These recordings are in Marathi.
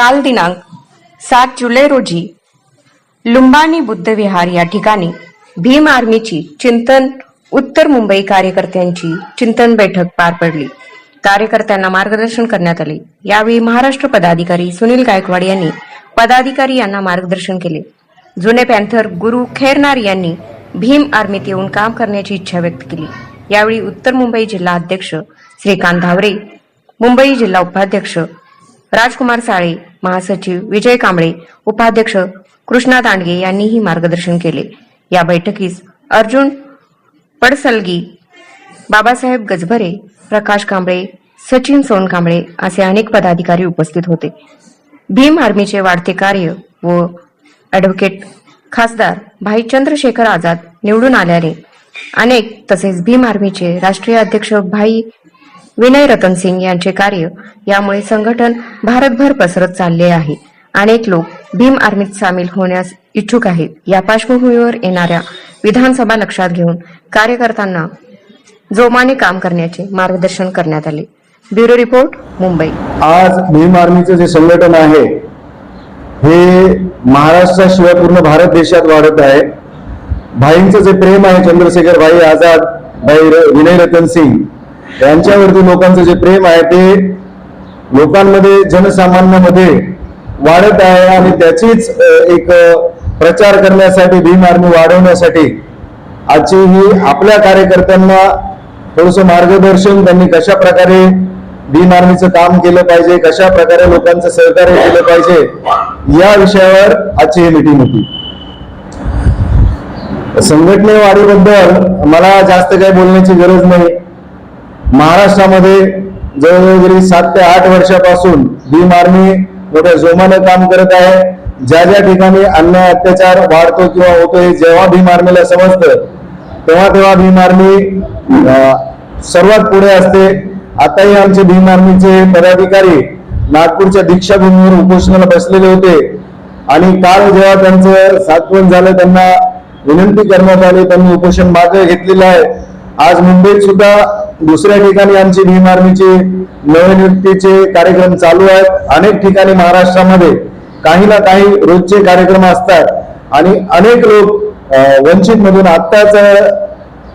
काल दिनांक सात जुलै रोजी लुंबानी बुद्धविहार या ठिकाणी भीम आर्मीची चिंतन उत्तर मुंबई कार्यकर्त्यांची चिंतन बैठक पार पडली. कार्यकर्त्यांना मार्गदर्शन करण्यात आले. यावेळी महाराष्ट्र पदाधिकारी सुनील गायकवाड यांनी पदाधिकारी यांना मार्गदर्शन केले. जुने पॅन्थर गुरु खैरनार यांनी भीम आर्मीत येऊन काम करण्याची इच्छा व्यक्त केली. यावेळी उत्तर मुंबई जिल्हा अध्यक्ष श्रीकांत धावरे मुंबई जिल्हा उपाध्यक्ष राजकुमार साळे महासचिव विजय कांबळे उपाध्यक्ष कृष्णा दांडगे यांनीही मार्गदर्शन केले. या बैठकीस अर्जुन पडसलगी बाबासाहेब गजबरे प्रकाश कांबळे सचिन सोनकांबळे असे अनेक पदाधिकारी उपस्थित होते. भीम आर्मीचे वाढते कार्य व ॲडव्होकेट खासदार भाई चंद्रशेखर आझाद निवडून आल्याने अनेक तसेच भीम आर्मीचे राष्ट्रीय अध्यक्ष भाई विनय रतन सिंग यांचे कार्य यामुळे संघटन भारतभर पसरत चालले आहे. अनेक लोक भीम आर्मीत सामील होण्यास इच्छुक आहेत. या पार्श्वभूमीवर येणाऱ्या विधानसभा लक्षात घेऊन कार्यकर्त्यांना जोमाने काम करण्याचे मार्गदर्शन करण्यात आले. Bureau report Mumbai. आज भीम आर्मीचं जे संघटन आहे हे महाराष्ट्राशिवाय पूर्ण भारत देशात वाढत आहे. भाईंचं जे प्रेम आहे चंद्रशेखर भाई आझाद भाई विनय रतन सिंग यांच्यावरती लोकांचं जे प्रेम आहे ते लोकांमध्ये जनसामान्यामध्ये वाढत आहे आणि त्याचीच एक प्रचार करण्यासाठी भीम आर्मी वाढवण्यासाठी आजची ही आपल्या कार्यकर्त्यांना थोडस मार्गदर्शन त्यांनी कशा प्रकारे भीम आर्मीचं काम केलं पाहिजे कशा प्रकारे लोकांचं सहकार्य केलं पाहिजे या विषयावर आजची ही मीटिंग होती. संघटने वाढीबद्दल मला जास्त काही बोलण्याची गरज नाही. महाराष्ट्रामध्ये जवळजवळ गेली सात ते आठ वर्षापासून भीम आर्मी मोठ्या जोमानं काम करत आहे. ज्या ज्या ठिकाणी अन्याय अत्याचार वाढतो किंवा होतो जेव्हा भीम आर्मीला समजतं तेव्हा तेव्हा भीम आर्मी सर्वात पुढे असते. आताही आमचे भीम आर्मीचे पदाधिकारी नागपूरच्या दीक्षाभूमीवर उपोषणाला बसलेले होते. आणि काल जेव्हा त्यांचं सातवण झालं त्यांना विनंती करण्यात आली त्यांनी उपोषण मागे घेतलेलं आहे. आज मुंबईत सुद्धा दुसऱ्या ठिकाणी आमची भीम आर्मीचे नवनियुक्तीचे कार्यक्रम चालू आहेत. अनेक ठिकाणी महाराष्ट्रामध्ये काही ना काही रोजचे कार्यक्रम असतात. आणि अनेक लोक वंचित मधून आत्ताच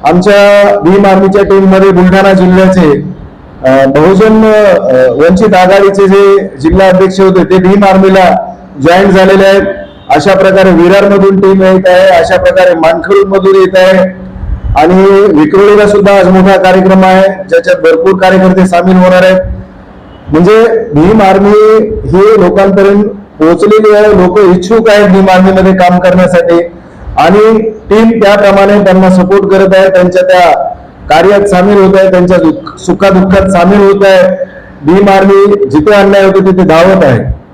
आमच्या भीम आर्मीच्या टीममध्ये बुलढाणा जिल्ह्याचे बहुजन वंचित आघाडीचे जे जिल्हा अध्यक्ष होते ते भीम आर्मीला जॉईन झालेले आहेत. अशा प्रकारे विरार मधून टीम येत आहे. अशा प्रकारे मानखरुड मधून येत आहे. आणि विक्रोळीला सुद्धा आज मोठा कार्यक्रम आहे ज्याच्यात भरपूर कार्यकर्ते सामील होणार आहेत. म्हणजे भीम आर्मी ही लोकांपर्यंत पोहोचलेली आहे लोक इच्छुक आहेत भीम आर्मीमध्ये काम करण्यासाठी. आणि टीम त्याप्रमाणे त्यांना सपोर्ट करत आहे त्यांच्या त्या कार्यात सामील होत आहे त्यांच्या दुःख- सुखादुःखात सामील होत आहे. भीम आर्मी जिथे अन्याय होतो तिथे धावत आहे.